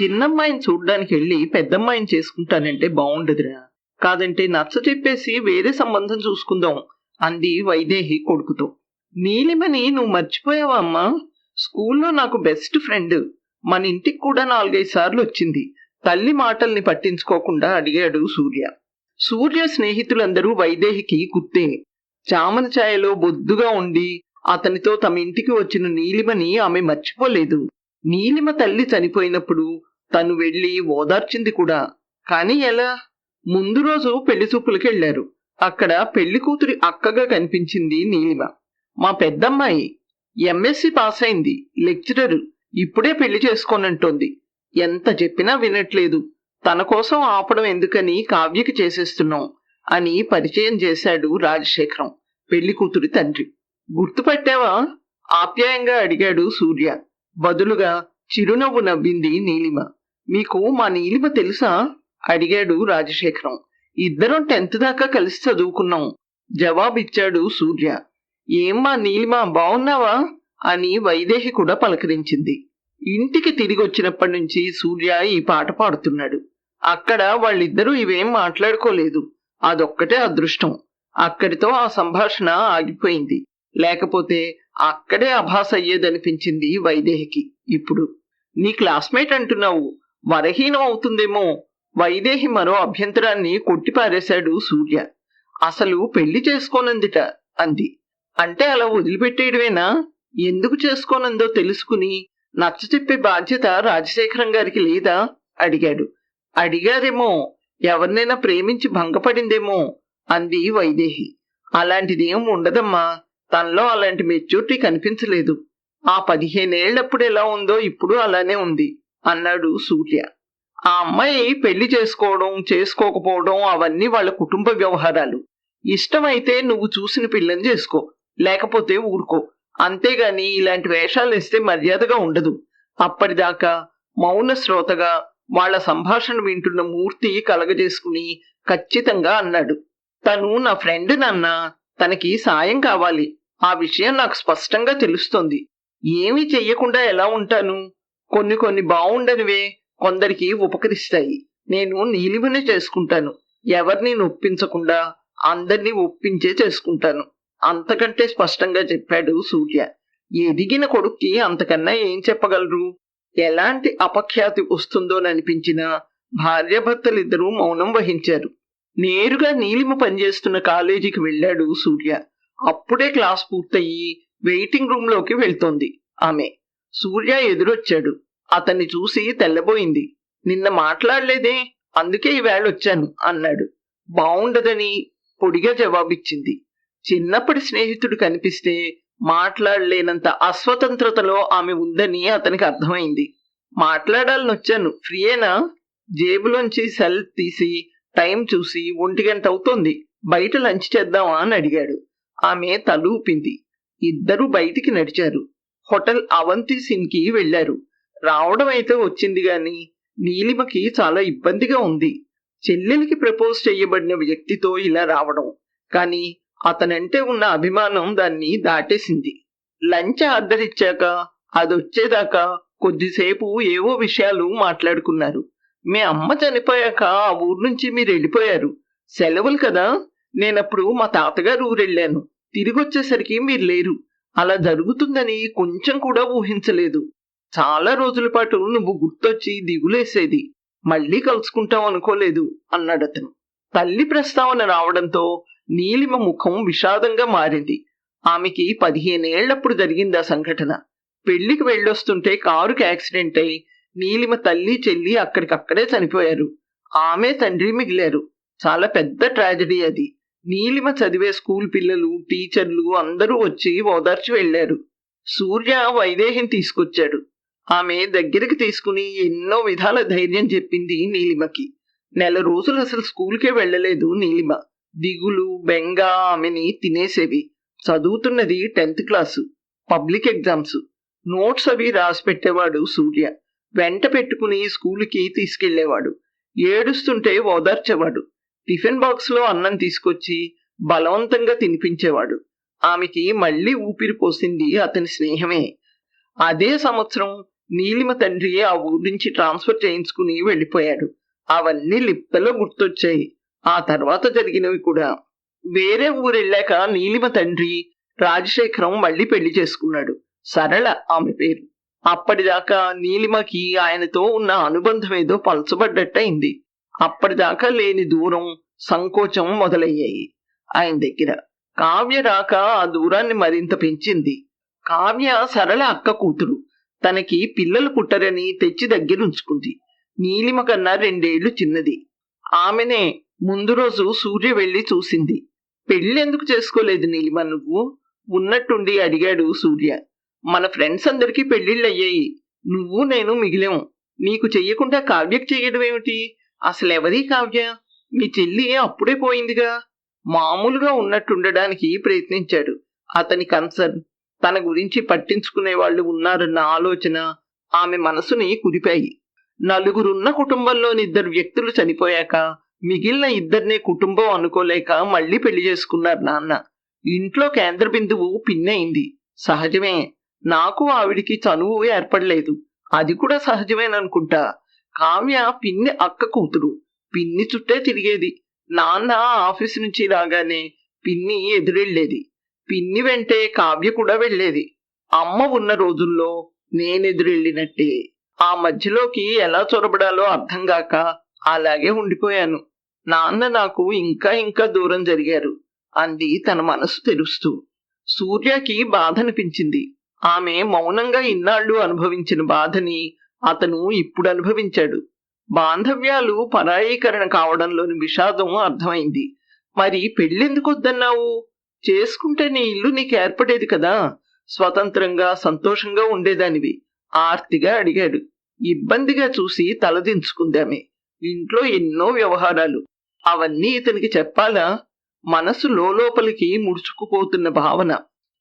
చిన్నమ్మాయిని చూడ్డానికి వెళ్ళి పెద్దమ్మాయిని చేసుకుంటానంటే బాగుండదురా కాదంటే నచ్చ చెప్పేసి వేరే సంబంధం చూసుకుందాం అంది వైదేహి కొడుకుతో. నీలిమని నువ్వు మర్చిపోయావా అమ్మా? స్కూల్లో నాకు బెస్ట్ ఫ్రెండ్. మన ఇంటికి కూడా నాలుగైదు సార్లు వచ్చింది. తల్లి మాటల్ని పట్టించుకోకుండా అడిగాడు సూర్య. సూర్య స్నేహితులందరూ వైదేహికి గుర్తే చామన ఛాయలో బొద్దుగా ఉండి అతనితో తమ ఇంటికి వచ్చిన నీలిమని ఆమె మర్చిపోలేదు. నీలిమ తల్లి చనిపోయినప్పుడు తను వెళ్ళి ఓదార్చింది కూడా. కాని ఎలా? ముందు రోజు పెళ్ళి చూపులకి వెళ్ళారు అక్కడ పెళ్ళి కూతురి అక్కగా కనిపించింది నీలిమ. మా పెద్దమ్మాయి ఎంఎస్సి పాస్ అయింది లెక్చరర్. ఇప్పుడే పెళ్ళి చేసుకోనంటోంది. ఎంత చెప్పినా వినట్లేదు. తన కోసం ఆపడం ఎందుకని కావ్యకి చేసేస్తున్నాం అని పరిచయం చేశాడు రాజశేఖరం పెళ్ళి కూతురి తండ్రి. గుర్తుపట్టావా? ఆప్యాయంగా అడిగాడు సూర్య. బదులుగా చిరునవ్వు నవ్వింది నీలిమ. మీకు మా నీలిమ తెలుసా? అడిగాడు రాజశేఖరం. ఇద్దరం టెన్త్ దాకా కలిసి చదువుకున్నాం జవాబిచ్చాడు సూర్య. ఏమ్మా నీలిమ బావున్నావా? అని వైదేహి కూడా పలకరించింది. ఇంటికి తిరిగి వచ్చినప్పటి నుంచి సూర్య ఈ పాట పాడుతున్నాడు. అక్కడ వాళ్ళిద్దరూ ఇవేం మాట్లాడుకోలేదు. అదొక్కటే అదృష్టం. అక్కడితో ఆ సంభాషణ ఆగిపోయింది. లేకపోతే అక్కడే అభాస అయ్యేదనిపించింది వైదేహికి. ఇప్పుడు నీ క్లాస్మేట్ అంటున్నావు వరహీనం అవుతుందేమో వైదేహి మరో అభ్యంతరాన్ని కొట్టిపారేశాడు సూర్య. అసలు పెళ్ళి చేసుకోనందిట అంది. అంటే అలా వదిలిపెట్టేయడమేనా? ఎందుకు చేసుకోనందో తెలుసుకుని నచ్చ చెప్పే బాధ్యత రాజశేఖరం గారికి లేదా? అడిగాడు. అడిగారేమో ఎవరినైనా ప్రేమించి భంగపడిందేమో అంది వైదేహి. అలాంటిదేం ఉండదమ్మా. తనలో అలాంటి మెచ్యూరిటీ కనిపించలేదు. ఆ పదిహేనేళ్ళప్పుడు ఎలా ఉందో ఇప్పుడు అలానే ఉంది అన్నాడు సూర్య. ఆ అమ్మాయి పెళ్ళి చేసుకోవడం చేసుకోకపోవడం అవన్నీ వాళ్ళ కుటుంబ వ్యవహారాలు. ఇష్టమైతే నువ్వు చూసిన పిల్లని చేసుకో లేకపోతే ఊరుకో. అంతేగాని ఇలాంటి వేషాలు ఇస్తే మర్యాదగా ఉండదు. అప్పటిదాకా మౌన శ్రోతగా వాళ్ళ సంభాషణ వింటున్న మూర్తి కలగజేసుకుని ఖచ్చితంగా అన్నాడు. తను నా ఫ్రెండ్ నాన్న తనకి సాయం కావాలి. ఆ విషయం నాకు స్పష్టంగా తెలుస్తోంది. ఏమీ చెయ్యకుండా ఎలా ఉంటాను? కొన్ని కొన్ని బాగుండనివే కొందరికి ఉపకరిస్తాయి. నేను నీలిమనే చేసుకుంటాను. ఎవరిని నొప్పించకుండా అందరినీ ఒప్పించే చేసుకుంటాను. అంతకంటే స్పష్టంగా చెప్పాడు సూర్య. ఎదిగిన కొడుక్కి అంతకన్నా ఏం చెప్పగలరు? ఎలాంటి అపఖ్యాతి వస్తుందోననిపించిన భార్యాభర్తలిద్దరూ మౌనం వహించారు. నేరుగా నీలిమ పనిచేస్తున్న కాలేజీకి వెళ్ళాడు సూర్య. అప్పుడే క్లాస్ పూర్తయి వెయిటింగ్ రూమ్లోకి వెళ్తోంది ఆమె. సూర్య ఎదురొచ్చాడు. అతన్ని చూసి తెల్లబోయింది. నిన్న మాట్లాడలేదే అందుకే ఈవేళ వచ్చాను అన్నాడు. బావుండదని పొడిగా జవాబిచ్చింది. చిన్నప్పటి స్నేహితుడు కనిపిస్తే మాట్లాడలేనంత అస్వతంత్రతలో ఆమె ఉందని అతనికి అర్థమైంది. మాట్లాడాలని వచ్చాను ఫ్రీయేనా? జేబులోంచి సెల్ తీసి టైం చూసి ఒంటి గంట అవుతోంది. బయట లంచ్ చేద్దామా అని అడిగాడు. ఆమె తలూపింది. ఇద్దరు బయటికి నడిచారు. హోటల్ అవంతి సిన్కి వెళ్ళారు రావడం అయితే వచ్చింది గాని నీలిమకి చాలా ఇబ్బందిగా ఉంది. చెల్లెలికి ప్రపోజ్ చేయబడిన వ్యక్తితో ఇలా రావడం. కానీ అతనంటే ఉన్న అభిమానం దాన్ని దాటేసింది. లంచ్ ఆర్డర్ ఇచ్చాక అదొచ్చేదాకా కొద్దిసేపు ఏవో విషయాలు మాట్లాడుకున్నారు. మీ అమ్మ చనిపోయాక ఆ ఊరు నుంచి మీరు వెళ్ళిపోయారు. సెలవులు కదా? నేనప్పుడు మా తాతగారు ఊరెళ్ళాను. తిరిగొచ్చేసరికి మీరు లేరు. అలా జరుగుతుందని కొంచెం కూడా ఊహించలేదు. చాలా రోజుల పాటు నువ్వు గుర్తొచ్చి దిగులేసేది. మళ్ళీ కలుసుకుంటాం అనుకోలేదు అన్నాడు అతను. తల్లి ప్రస్తావన రావడంతో నీలిమ ముఖం విషాదంగా మారింది. ఆమెకి పదిహేనేళ్ళప్పుడు జరిగింది ఆ సంఘటన. పెళ్ళికి వెళ్ళొస్తుంటే కారుకి యాక్సిడెంట్ అయి నీలిమ తల్లి చెల్లి అక్కడికక్కడే చనిపోయారు. ఆమె తండ్రి మిగిలారు. చాలా పెద్ద ట్రాజడీ అది. నీలిమ చదివే స్కూల్ పిల్లలు టీచర్లు అందరూ వచ్చి ఓదార్చి వెళ్ళారు సూర్య వైదేహిని తీసుకొచ్చాడు. ఆమె దగ్గరికి తీసుకుని ఎన్నో విధాల ధైర్యం చెప్పింది నీలిమకి. నెల రోజులు అసలు స్కూల్కే వెళ్ళలేదు నీలిమ. దిగులు బెంగ ఆమెని తినేసేవి. చదువుతున్నది tenth class public exams. Notes అవి రాసి పెట్టేవాడు సూర్య. వెంట పెట్టుకుని స్కూల్కి తీసుకెళ్ళేవాడు ఏడుస్తుంటే ఓదార్చేవాడు. టిఫిన్ బాక్స్లో అన్నం తీసుకొచ్చి బలవంతంగా తినిపించేవాడు. ఆమెకి మళ్ళీ ఊపిరి పోసింది అతని స్నేహమే. అదే సంవత్సరం నీలిమ తండ్రి ఆ ఊరి నుంచి ట్రాన్స్ఫర్ చేయించుకుని వెళ్ళిపోయాడు. అవన్నీ లిప్తలో గుర్తొచ్చాయి. ఆ తర్వాత జరిగినవి కూడా. వేరే ఊరు వెళ్ళాక నీలిమ తండ్రి రాజశేఖరం మళ్ళీ పెళ్ళి చేసుకున్నాడు. సరళ ఆమె పేరు. అప్పటిదాకా నీలిమకి ఆయనతో ఉన్న అనుబంధం ఏదో పలచబడ్డట్టయింది. అప్పటిదాకా లేని దూరం సంకోచం మొదలయ్యాయి. ఆయన దగ్గర కావ్య రాక ఆ దూరాన్ని మరింత పెంచింది. కావ్య సరళ అక్క కూతురు. తనకి పిల్లలు పుట్టరని తెచ్చి దగ్గరుంచుకుంది నీలిమ కన్నా రెండేళ్ళు చిన్నది. ఆమెనే ముందు రోజు సూర్య వెళ్ళి చూసింది. పెళ్ళెందుకు చేసుకోలేదు నీలిమ నువ్వు? ఉన్నట్టుండి అడిగాడు సూర్య. మన ఫ్రెండ్స్ అందరికీ పెళ్ళిళ్ళు అయ్యాయి నువ్వు నేను మిగిలాం. నీకు చెయ్యకుండా కావ్యకు చెయ్యడం ఏమిటి అసలు ఎవరి కావ్య? మీ చెల్లి అప్పుడే పోయిందిగా? మామూలుగా ఉన్నట్టుండడానికి ప్రయత్నించాడు. అతని కన్సర్న్ తన గురించి పట్టించుకునే వాళ్ళు ఉన్నారన్న ఆలోచన ఆమె మనసుని కుదిపాయి. నలుగురున్న కుటుంబంలోని ఇద్దరు వ్యక్తులు చనిపోయాక మిగిలిన ఇద్దరినే కుటుంబం అనుకోలేక మళ్ళీ పెళ్ళి చేసుకున్నారు నాన్న. ఇంట్లో కేంద్ర బిందువు పిన్నయింది. సహజమే. నాకు ఆవిడికి చనువు ఏర్పడలేదు. అది కూడా సహజమేననుకుంటా. కావ్య పిన్ని అక్క కూతురు. పిన్ని చుట్టే తిరిగేది. నాన్న ఆఫీస్ నుంచి రాగానే పిన్ని ఎదురెళ్ళేది. పిన్ని వెంటే కావ్య కూడా వెళ్ళేది. అమ్మ ఉన్న రోజుల్లో నేనెదురెళ్ళినట్టే ఆ మధ్యలోకి ఎలా చొరబడాలో అర్థం కాక అలాగే ఉండిపోయాను. నాన్న నాకు ఇంకా ఇంకా దూరం జరిగారు. అంది తన మనసు తెరుస్తూ. సూర్యకి బాధ అనిపించింది ఆమె మౌనంగా ఇన్నాళ్ళు అనుభవించిన బాధని అతను ఇప్పుడు అనుభవించాడు. బాంధవ్యాలు పరాయీకరణ కావడంలోని విషాదం అర్థమైంది. మరి పెళ్ళెందుకు వద్దన్నావు? చేసుకుంటే నీ ఇల్లు నీకు ఏర్పడేది కదా. స్వతంత్రంగా సంతోషంగా ఉండేదానివి. ఆర్తిగా అడిగాడు. ఇబ్బందిగా చూసి తలదించుకుందామే ఇంట్లో ఎన్నో వ్యవహారాలు. అవన్నీ ఇతనికి చెప్పాలా? మనసు లోపలికి ముడుచుకుపోతున్న భావన.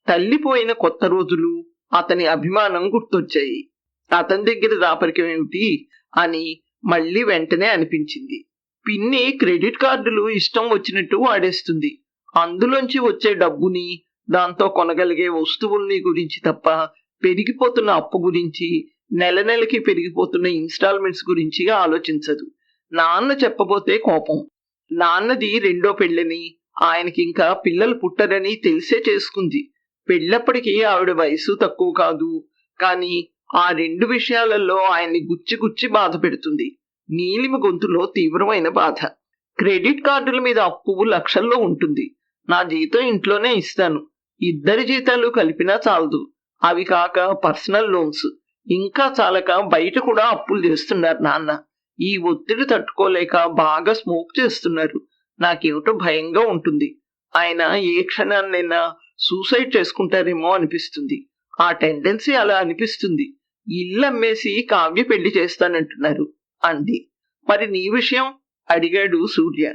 తల్లిపోయిన కొత్త రోజులు అతని అభిమానం గుర్తొచ్చాయి. అతని దగ్గర దాపరికం ఏమిటి అని మళ్ళీ వెంటనే అనిపించింది. పిన్ని క్రెడిట్ కార్డులు ఇష్టం వచ్చినట్టు వాడేస్తుంది. అందులోంచి వచ్చే డబ్బుని దాంతో కొనగలిగే వస్తువుల్ని గురించి తప్ప పెరిగిపోతున్న అప్పు గురించి నెల నెలకి పెరిగిపోతున్న ఇన్స్టాల్మెంట్స్ గురించి ఆలోచించదు. నాన్న చెప్పబోతే కోపం. నాన్నది రెండో పెళ్ళని ఆయనకి ఇంకా పిల్లలు పుట్టరని తెలిసే చేసుకుంది. పెళ్ళప్పటికీ ఆవిడ వయసు తక్కువ కాదు. కానీ ఆ రెండు విషయాలలో ఆయన్ని గుచ్చి గుచ్చి బాధ పెడుతుంది. నీలిమ గొంతులో తీవ్రమైన బాధ. క్రెడిట్ కార్డుల మీద అప్పు లక్షల్లో ఉంటుంది. నా జీతం ఇంట్లోనే ఇస్తాను. ఇద్దరి జీతాలు కలిపినా చాలదు. అవి కాక పర్సనల్ లోన్స్. ఇంకా చాలక బయట కూడా అప్పులు చేస్తున్నారు నాన్న. ఈ ఒత్తిడి తట్టుకోలేక బాగా స్మోక్ చేస్తున్నారు. నాకేమిటో భయంగా ఉంటుంది. ఆయన ఏ క్షణాన్నైనా సూసైడ్ చేసుకుంటారేమో అనిపిస్తుంది. ఆ టెండెన్సీ అలా అనిపిస్తుంది. ఇల్లు అమ్మేసి కావ్య పెళ్ళి చేస్తానంటున్నారు అంది. మరి నీ విషయం? అడిగాడు సూర్య.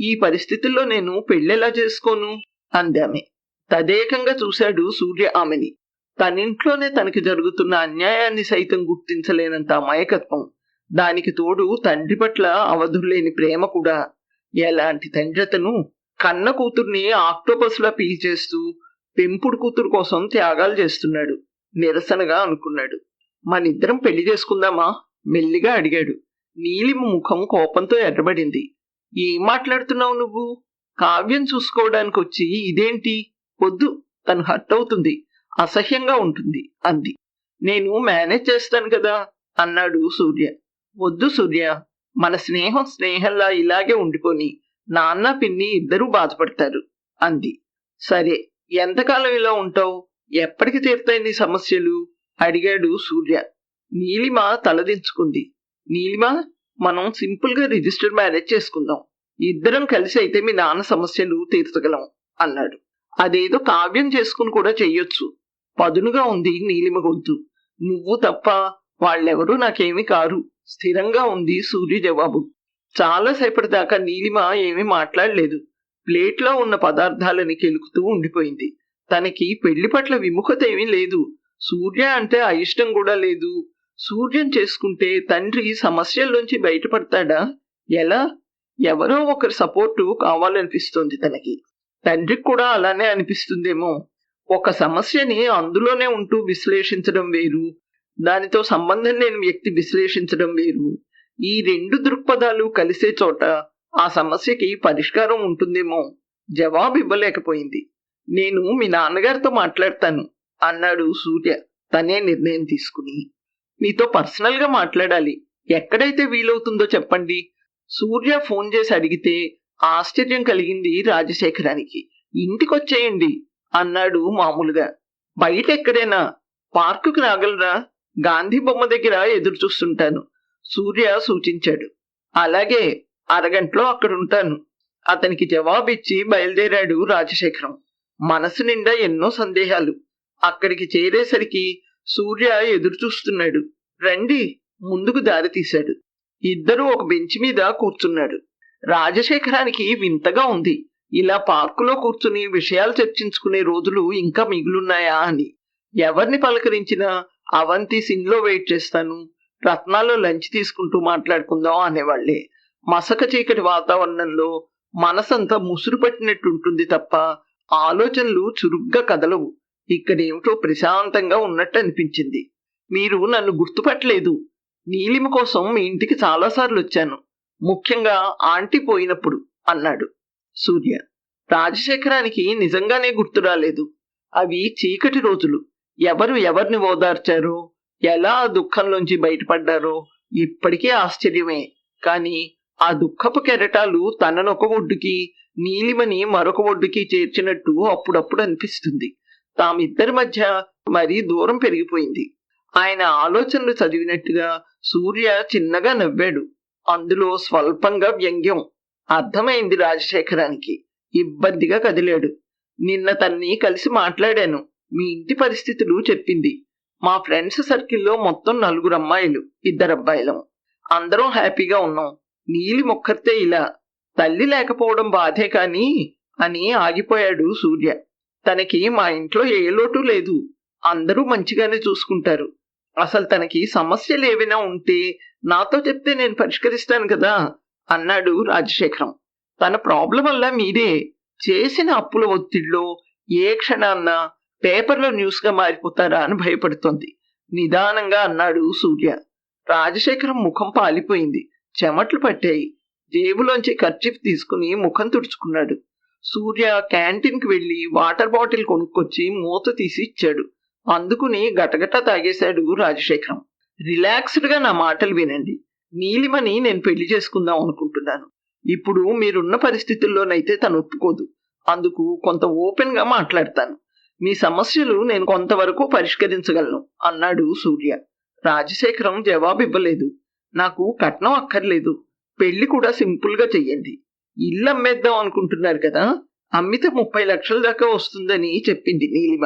ఈ పరిస్థితుల్లో నేను పెళ్ళెలా చేసుకోను? అందామె. తదేకంగా చూశాడు సూర్య ఆమెని. తనింట్లోనే తనకి జరుగుతున్న అన్యాయాన్ని సైతం గుర్తించలేనంత అమాయకత్వం. దానికి తోడు తండ్రి పట్ల అవధులేని ప్రేమ కూడా. ఎలాంటి తండ్రతను కన్న కూతుర్ని ఆక్టోపస్లా పీల్చేస్తూ పెంపుడు కూతురు కోసం త్యాగాలు చేస్తున్నాడు. నిరసనగా అనుకున్నాడు. మనిద్దరం పెళ్ళి చేసుకుందామా? మెల్లిగా అడిగాడు. నీలిమ ముఖం కోపంతో ఎర్రబడింది. ఏం మాట్లాడుతున్నావు నువ్వు? కావ్యం చూసుకోవడానికి వచ్చి ఇదేంటి? వద్దు తను హర్ట్ అవుతుంది. అసహ్యంగా ఉంటుంది అంది. నేను మేనేజ్ చేస్తాను కదా అన్నాడు సూర్య. వద్దు సూర్య మన స్నేహం స్నేహంలా ఇలాగే ఉండిపోని నాన్న పిన్ని ఇద్దరూ బాధపడతారు అంది. సరే ఎంతకాలం ఇలా ఉంటావు? ఎప్పటికి తీరుతాయి నీ సమస్యలు? అడిగాడు సూర్య. నీలిమ తలదించుకుంది నీలిమ మనం సింపుల్గా రిజిస్టర్ మ్యారేజ్ చేసుకుందాం. ఇద్దరం కలిసి అయితే మీ నాన్న సమస్యలు తీర్చగలం అన్నాడు. అదేదో కావ్యం చేసుకుని కూడా చెయ్యొచ్చు. పదునుగా ఉంది నీలిమ గొంతు. నువ్వు తప్ప వాళ్ళెవరూ నాకేమీ కారు. స్థిరంగా ఉంది సూర్య జవాబు. చాలాసేపటి దాకా నీలిమ ఏమీ మాట్లాడలేదు. ప్లేట్లో ఉన్న పదార్థాలని కెలుకుతూ ఉండిపోయింది. తనకి పెళ్ళి పట్ల విముఖత ఏమీ లేదు. సూర్య అంటే అయిష్టం కూడా లేదు. సూర్యం చేసుకుంటే తండ్రి సమస్యల్లోంచి బయటపడతాడా? ఎలా? ఎవరో ఒకరి సపోర్టు కావాలనిపిస్తుంది తనకి. తండ్రికి కూడా అలానే అనిపిస్తుందేమో. ఒక సమస్యని అందులోనే ఉంటూ విశ్లేషించడం వేరు. దానితో సంబంధం లేని వ్యక్తి విశ్లేషించడం వేరు. ఈ రెండు దృక్పథాలు కలిసే చోట ఆ సమస్యకి పరిష్కారం ఉంటుందేమో? జవాబు ఇవ్వలేకపోయింది నేను మీ నాన్నగారితో మాట్లాడతాను. అన్నాడు సూర్య. తనే నిర్ణయం తీసుకుని. మీతో పర్సనల్గా మాట్లాడాలి. ఎక్కడైతే వీలవుతుందో చెప్పండి. సూర్య ఫోన్ చేసి అడిగితే ఆశ్చర్యం కలిగింది రాజశేఖరానికి. ఇంటికొచ్చేయండి అన్నాడు మామూలుగా. బయట ఎక్కడైనా పార్కుకి రాగలరా? గాంధీ బొమ్మ దగ్గర ఎదురు చూస్తుంటాను సూర్య సూచించాడు. అలాగే అరగంటలో అక్కడ ఉంటాను అతనికి జవాబిచ్చి బయలుదేరాడు రాజశేఖరం. మనసు నిండా ఎన్నో సందేహాలు. అక్కడికి చేరేసరికి సూర్య ఎదురు చూస్తున్నాడు రండి ముందుకు దారి తీశాడు. ఇద్దరూ ఒక బెంచ్ మీద కూర్చున్నాడు. రాజశేఖరానికి వింతగా ఉంది. ఇలా పార్కులో కూర్చుని విషయాలు చర్చించుకునే రోజులు ఇంకా మిగులున్నాయా అని. ఎవరిని పలకరించినా అవంతి సిన్లో వెయిట్ చేస్తాను. రత్నాల్లో లంచ్ తీసుకుంటూ మాట్లాడుకుందాం అనేవాళ్ళే. మసక చీకటి వాతావరణంలో మనసంతా ముసురు పట్టినట్టుంటుంది తప్ప ఆలోచనలు చురుగ్గా కదలవు. ఇక్కడేమిటో ప్రశాంతంగా ఉన్నట్టు అనిపించింది మీరు నన్ను గుర్తుపట్టలేదు. నీలిమ కోసం మీ ఇంటికి చాలాసార్లు వచ్చాను ముఖ్యంగా ఆంటీ పోయినప్పుడు అన్నాడు సూర్య. రాజశేఖరానికి నిజంగానే గుర్తు రాలేదు. అవి చీకటి రోజులు. ఎవరు ఎవరిని ఓదార్చారో? ఎలా ఆ దుఃఖంలోంచి బయటపడ్డారో? ఇప్పటికీ ఆశ్చర్యమే. కాని ఆ దుఃఖపు కెరటాలు తననొక ఒడ్డుకి నీలిమని మరొక ఒడ్డుకి చేర్చినట్టు అప్పుడప్పుడు అనిపిస్తుంది. తామిద్దరి మధ్య మరీ దూరం పెరిగిపోయింది. ఆయన ఆలోచనలు చదివినట్టుగా సూర్య చిన్నగా నవ్వాడు. అందులో స్వల్పంగా వ్యంగ్యం. అర్థమైంది రాజశేఖరానికి. ఇబ్బందిగా కదిలాడు. నిన్న తన్ని కలిసి మాట్లాడాను. మీ ఇంటి పరిస్థితులు చెప్పింది. మా ఫ్రెండ్స్ సర్కిల్లో మొత్తం నలుగురు అమ్మాయిలు ఇద్దరు అబ్బాయిలం. అందరం హ్యాపీగా ఉన్నాం. నీలి మొక్కర్తే ఇలా. తల్లి లేకపోవడం బాధే కానీ అని ఆగిపోయాడు సూర్య. తనకి మా ఇంట్లో ఏ లోటు లేదు. అందరూ మంచిగానే చూసుకుంటారు. అసలు తనకి సమస్యలు ఏవైనా ఉంటే నాతో చెప్తే నేను పరిష్కరిస్తాను కదా? అన్నాడు రాజశేఖరం. తన ప్రాబ్లం వల్ల మీరే చేసిన అప్పుల ఒత్తిడిలో ఏ క్షణాన్న పేపర్లో న్యూస్గా మారిపోతారా అని భయపడుతోంది. నిదానంగా అన్నాడు సూర్య. రాజశేఖరం ముఖం పాలిపోయింది. చెమట్లు పట్టాయి. జేబులోంచి ఖర్చీఫ్ తీసుకుని ముఖం తుడుచుకున్నాడు. సూర్య క్యాంటీన్కి వెళ్ళి వాటర్ బాటిల్ కొనుక్కొచ్చి మూత తీసి ఇచ్చాడు. అందుకుని గటగట తాగేశాడు రాజశేఖరం. రిలాక్స్డ్గా నా మాటలు వినండి. నీలిమని నేను పెళ్ళి చేసుకుందాం అనుకుంటున్నాను. ఇప్పుడు మీరున్న పరిస్థితుల్లోనైతే తను ఒప్పుకోదు. అందుకు కొంత ఓపెన్గా మాట్లాడతాను. మీ సమస్యలు నేను కొంతవరకు పరిష్కరించగలను అన్నాడు సూర్య. రాజశేఖరం జవాబు ఇవ్వలేదు నాకు కట్నం అక్కర్లేదు. పెళ్ళి కూడా సింపుల్గా చెయ్యండి. ఇల్లు అమ్మేద్దాం అనుకుంటున్నారు కదా అమ్మితే ముప్పై లక్షల దాకా వస్తుందని చెప్పింది నీలిమ.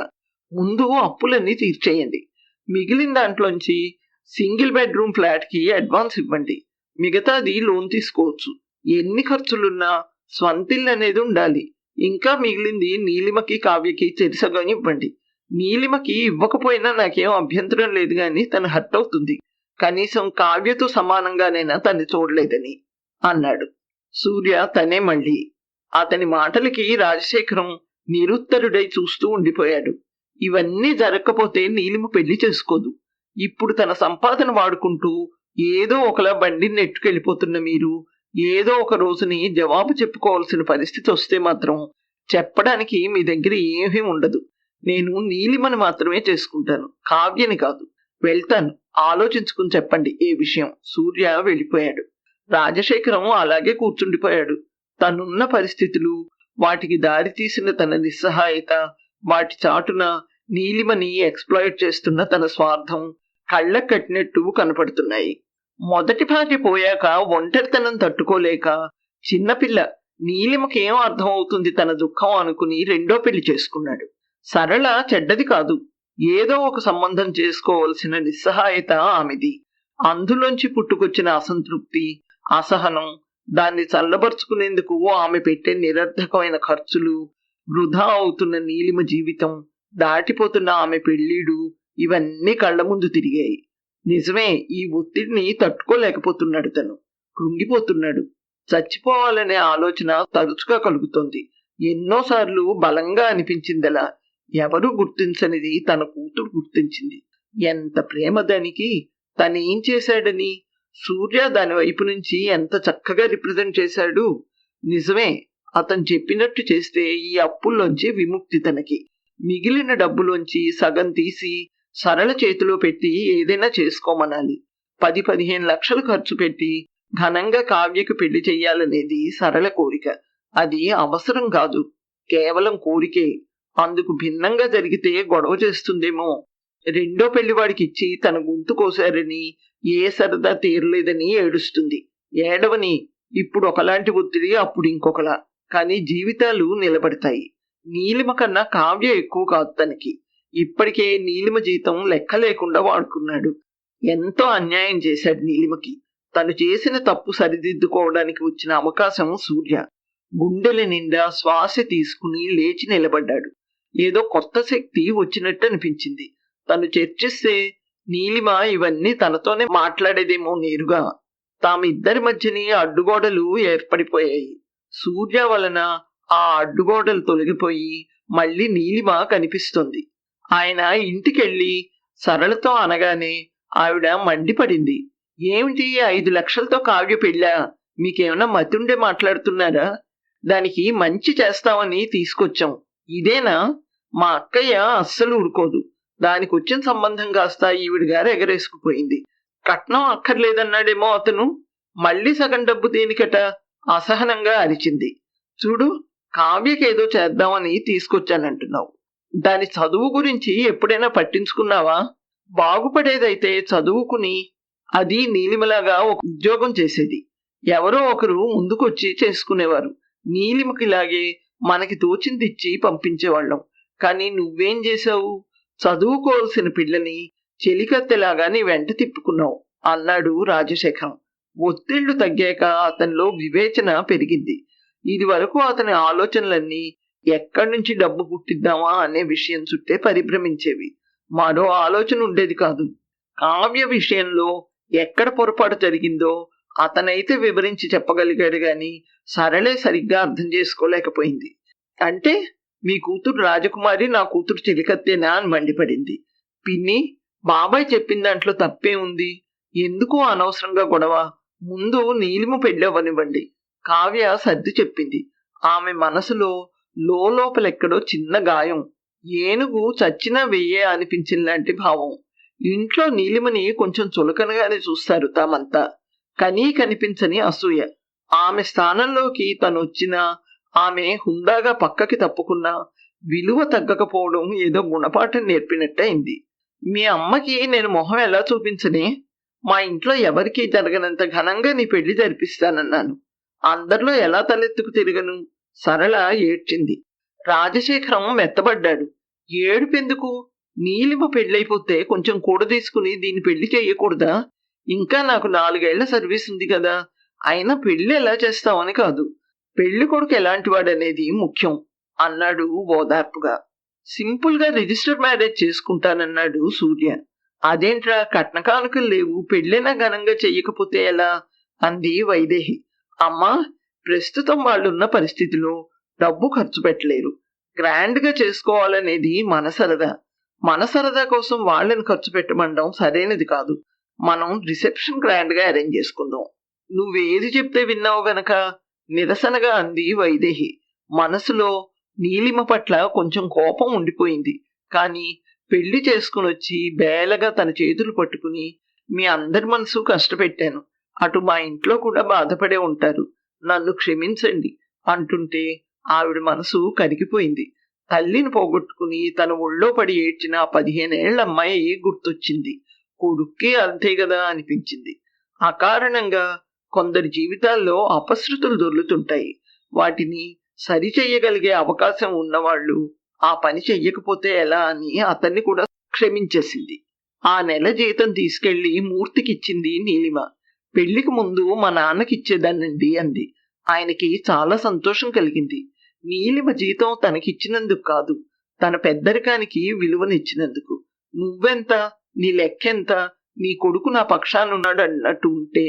ముందు అప్పులన్నీ తీర్చేయండి. మిగిలిన దాంట్లోంచి సింగిల్ బెడ్రూమ్ ఫ్లాట్కి అడ్వాన్స్ ఇవ్వండి. మిగతాది లోన్ తీసుకోవచ్చు. ఎన్ని ఖర్చులున్నా స్వంతిల్లు అనేది ఉండాలి. ఇంకా మిగిలింది నీలిమకి కావ్యకి చెరిసగం ఇవ్వండి. నీలిమకి ఇవ్వకపోయినా నాకేం అభ్యంతరం లేదు కానీ తను హర్ట్ అవుతుంది. కనీసం కావ్యతో సమానంగానైనా తను చూడలేదని అన్నాడు. సూర్య తనే మళ్ళీ. అతని మాటలకి రాజశేఖరం నిరుత్తరుడై చూస్తూ ఉండిపోయాడు. ఇవన్నీ జరగకపోతే నీలిమ పెళ్ళి చేసుకోదు. ఇప్పుడు తన సంపాదన వాడుకుంటూ ఏదో ఒకలా బండిని నెట్టుకెళ్ళిపోతున్న మీరు ఏదో ఒక రోజుని జవాబు చెప్పుకోవాల్సిన పరిస్థితి వస్తే మాత్రం చెప్పడానికి మీ దగ్గర ఏమీ ఉండదు. నేను నీలిమని మాత్రమే చేసుకుంటాను. కావ్యని కాదు. వెళ్తాను. ఆలోచించుకుని చెప్పండి. ఏ విషయం? సూర్య వెళ్ళిపోయాడు. రాజశేఖరం అలాగే కూర్చుండిపోయాడు. తనున్న పరిస్థితులు వాటికి దారి తీసిన తన నిస్సహాయత వాటి చాటున నీలిమని ఎక్స్ప్లాయిట్ చేస్తున్న తన స్వార్థం కళ్ళ కట్టినట్టు కనపడుతున్నాయి. మొదటి భార్య పోయాక ఒంటరితనం తట్టుకోలేక చిన్నపిల్ల నీలిమకేం అర్థం అవుతుంది తన దుఃఖం అనుకుని రెండో పెళ్ళి చేసుకున్నాడు. సరళ చెడ్డది కాదు ఏదో ఒక సంబంధం చేసుకోవలసిన నిస్సహాయత ఆమెది. అందులోంచి పుట్టుకొచ్చిన అసంతృప్తి అసహనం దాన్ని చల్లబరుచుకునేందుకు ఆమె పెట్టే నిరర్ధకమైన ఖర్చులు వృధా అవుతున్న నీలిమ జీవితం దాటిపోతున్న ఆమె పెళ్ళిడు ఇవన్నీ కళ్ళ ముందు తిరిగాయి. నిజమే ఈ ఒత్తిడిని తట్టుకోలేకపోతున్నాడు తను. కృంగిపోతున్నాడు. చచ్చిపోవాలనే ఆలోచన తరచుగా కలుగుతోంది. ఎన్నోసార్లు బలంగా అనిపించిందలా. ఎవరూ గుర్తించనిది తన కూతురు గుర్తించింది. ఎంత ప్రేమ దానికి? తనేం చేశాడని? సూర్య దాని వైపు నుంచి ఎంత చక్కగా రిప్రజెంట్ చేశాడు. నిజమే అతను చెప్పినట్టు చేస్తే ఈ అప్పుల్లోంచి విముక్తి తనకి. మిగిలిన డబ్బులోంచి సగం తీసి సరళ చేతిలో పెట్టి ఏదైనా చేసుకోమనాలి. పది పదిహేను లక్షలు ఖర్చు పెట్టి ఘనంగా కావ్యకు పెళ్ళి చెయ్యాలనేది సరళ కోరిక. అది అవసరం కాదు కేవలం కోరికే. అందుకు భిన్నంగా జరిగితే గొడవ చేస్తుందేమో. రెండో పెళ్ళివాడికి ఇచ్చి తన గొంతు కోసారని ఏ సరదా తీరలేదని ఏడుస్తుంది. ఏడవని ఇప్పుడు ఒకలాంటి ఒత్తిడి అప్పుడు ఇంకొకలా. కానీ జీవితాలు నిలబడతాయి. నీలిమ కన్నా కావ్య ఎక్కువ కాదు తనకి. ఇప్పటికే నీలిమ జీతం లెక్క లేకుండా వాడుకున్నాడు. ఎంతో అన్యాయం చేశాడు నీలిమకి. తను చేసిన తప్పు సరిదిద్దుకోవడానికి వచ్చిన అవకాశం సూర్య. గుండెల నిండా శ్వాస తీసుకుని లేచి నిలబడ్డాడు. ఏదో కొత్త శక్తి వచ్చినట్టు అనిపించింది. తను చర్చిస్తే నీలిమ ఇవన్నీ తనతోనే మాట్లాడేదేమో నేరుగా. తామిద్దరి మధ్యని అడ్డుగోడలు ఏర్పడిపోయాయి. సూర్య వలన ఆ అడ్డుగోడలు తొలగిపోయి మళ్ళీ నీలిమ కనిపిస్తుంది. ఆయన ఇంటికెళ్ళి సరళతో అనగానే ఆవిడ మండిపడింది. ఏమిటి ఐదు లక్షలతో కావ్య పెళ్ళా? మీకేమైనా మతుండే మాట్లాడుతున్నారా? దానికి మంచి చేస్తామని తీసుకొచ్చాం. ఇదేనా? మా అక్కయ్య అస్సలు ఊరుకోదు. దానికి వచ్చిన సంబంధం కాస్త ఈవిడ గారు ఎగరేసుకుపోయింది. కట్నం అక్కర్లేదన్నాడేమో అతను మళ్ళీ సగం డబ్బు దేనికట అసహనంగా అరిచింది. చూడు కావ్యకేదో చేద్దామని తీసుకొచ్చానంటున్నావు. దాని చదువు గురించి ఎప్పుడైనా పట్టించుకున్నావా? బాగుపడేదైతే చదువుకుని అది నీలిమలాగా ఒక ఉద్యోగం చేసేది. ఎవరో ఒకరు ముందుకొచ్చి చేసుకునేవారు. నీలిమకిలాగే మనకి తోచిందిచ్చి పంపించేవాళ్ళం. కానీ నువ్వేం చేశావు? చదువుకోవాల్సిన పిల్లని చెలికత్తెలాగాని వెంట తిప్పుకున్నావు అన్నాడు రాజశేఖరం. ఒత్తిళ్ళు తగ్గాక అతనిలో వివేచన పెరిగింది. ఇది వరకు అతని ఆలోచనలన్నీ ఎక్కడి నుంచి డబ్బు పుట్టిద్దామా అనే విషయం చుట్టే పరిభ్రమించేవి. మరో ఆలోచన ఉండేది కాదు. కావ్య విషయంలో ఎక్కడ పొరపాటు జరిగిందో అతనైతే వివరించి చెప్పగలిగాడు గాని సరళే సరిగ్గా అర్థం చేసుకోలేకపోయింది. అంటే మీ కూతురు రాజకుమారి నా కూతురు చిలికత్తేనా అని మండిపడింది. పిన్ని బాబాయ్ చెప్పిన దాంట్లో తప్పే ఉంది. ఎందుకు అనవసరంగా గొడవ. ముందు నీలిము పెళ్ళవ్వనివ్వండి కావ్య సర్ది చెప్పింది. ఆమె మనసులో లోపలెక్కడో చిన్న గాయం. ఏనుగు చచ్చినా వెయ్యే అనిపించిన లాంటి భావం. ఇంట్లో నీలిమని కొంచెం చులకనగానే చూస్తారు తామంతా. కనీ కనిపించని అసూయ. ఆమె స్థానంలోకి తను వచ్చినా ఆమె హుందాగా పక్కకి తప్పుకున్నా విలువ తగ్గకపోవడం ఏదో గుణపాఠం నేర్పినట్టయింది. మీ అమ్మకి నేను మొహం ఎలా చూపించని? మా ఇంట్లో ఎవరికీ జరగనంత ఘనంగా నీ పెళ్ళి జరిపిస్తానన్నాను. అందరిలో ఎలా తలెత్తుకు తిరగను? సరళ ఏడ్చింది. రాజశేఖరం మెత్తబడ్డాడు. ఏడుపెందుకు? నీలిమ పెళ్ళైపోతే కొంచెం కూడ తీసుకుని దీన్ని పెళ్ళి చేయకూడదా ఇంకా నాకు నాలుగేళ్ళ సర్వీస్ ఉంది కదా. అయినా పెళ్ళి ఎలా చేస్తామని కాదు. పెళ్ళి కొడుకు ఎలాంటివాడనేది ముఖ్యం అన్నాడు ఓదార్పుగా. సింపుల్గా రిజిస్టర్ మ్యారేజ్ చేసుకుంటానన్నాడు సూర్య. అదేంట్రా కట్న కానుకలు లేవు పెళ్ళైనా ఘనంగా చెయ్యకపోతే ఎలా? అంది వైదేహి. అమ్మా ప్రస్తుతం వాళ్ళున్న పరిస్థితిలో డబ్బు ఖర్చు పెట్టలేరు. గ్రాండ్గా చేసుకోవాలనేది మన సరదా మన సరదా కోసం వాళ్ళని ఖర్చు పెట్టమండం సరైనది కాదు. మనం రిసెప్షన్ గ్రాండ్గా అరేంజ్ చేసుకుందాం. నువ్వేది చెప్తే విన్నావు గనక? నిరసనగా అంది వైదేహి. మనసులో నీలిమ పట్ల కొంచెం కోపం ఉండిపోయింది. కానీ పెళ్ళి చేసుకుని వచ్చి బేలగా తన చేతులు పట్టుకుని మీ అందరి మనసు కష్టపెట్టాను. అటు మా ఇంట్లో కూడా బాధపడే ఉంటారు. నన్ను క్షమించండి అంటుంటే ఆవిడ మనసు కరిగిపోయింది. తల్లిని పోగొట్టుకుని తన ఒళ్ళో పడి ఏడ్చిన పదిహేనేళ్ళ అమ్మాయి గుర్తొచ్చింది. కొడుక్కి అంతే కదా అనిపించింది. అకారణంగా కొందరి జీవితాల్లో అపశృతులు దొర్లుతుంటాయి. వాటిని సరిచెయ్యగలిగే అవకాశం ఉన్నవాళ్ళు ఆ పని చెయ్యకపోతే ఎలా అని అతన్ని కూడా క్షమించేసింది. ఆ నెల జీతం తీసుకెళ్ళి మూర్తికిచ్చింది నీలిమ. పెళ్ళికి ముందు మా నాన్నకిచ్చేదానండి అంది. ఆయనకి చాలా సంతోషం కలిగింది. నీలిమ జీతం తనకిచ్చినందుకు కాదు తన పెద్దరికానికి విలువనిచ్చినందుకు. నువ్వెంత నీ లెక్కెంత నీ కొడుకు నా పక్షానున్నాడు అన్నట్టు ఉంటే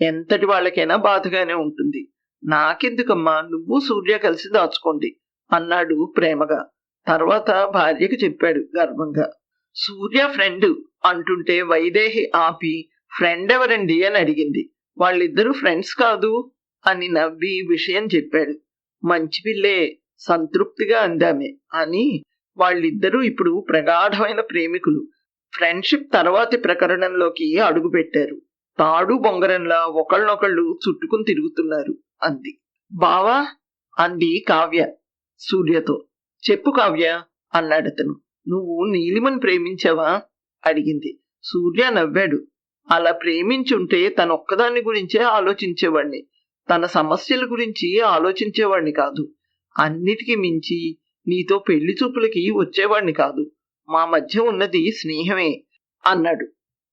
ఎంతటి వాళ్ళకైనా బాధగానే ఉంటుంది. నాకెందుకమ్మా? నువ్వు సూర్య కలిసి దాచుకోండి అన్నాడు ప్రేమగా. తర్వాత భార్యకు చెప్పాడు గర్వంగా. సూర్య ఫ్రెండ్ అంటుంటే వైదేహి ఆపి ఫ్రెండ్ ఎవరండి? అని అడిగింది. వాళ్ళిద్దరూ ఫ్రెండ్స్ కాదు? అని నవ్వి విషయం చెప్పాడు. మంచి పిల్లే సంతృప్తిగా అందామే. అని వాళ్ళిద్దరూ ఇప్పుడు ప్రగాఢమైన ప్రేమికులు. ఫ్రెండ్షిప్ తర్వాతి ప్రకరణంలోకి అడుగుపెట్టారు. తాడు బొంగరంలా ఒకళ్ళనొకళ్ళు చుట్టుకుని తిరుగుతున్నారు అంది. బావా అంది కావ్య సూర్యతో. చెప్పు కావ్య అన్నాడతను. నువ్వు నీలిమని ప్రేమించావా? అడిగింది. సూర్య నవ్వాడు. అలా ప్రేమించుంటే తన ఒక్కదాని గురించే ఆలోచించేవాణ్ణి. తన సమస్యల గురించి ఆలోచించేవాణ్ణి కాదు. అన్నిటికీ మించి నీతో పెళ్ళి చూపులకి వచ్చేవాణ్ణి కాదు. మా మధ్య ఉన్నది స్నేహమే అన్నాడు.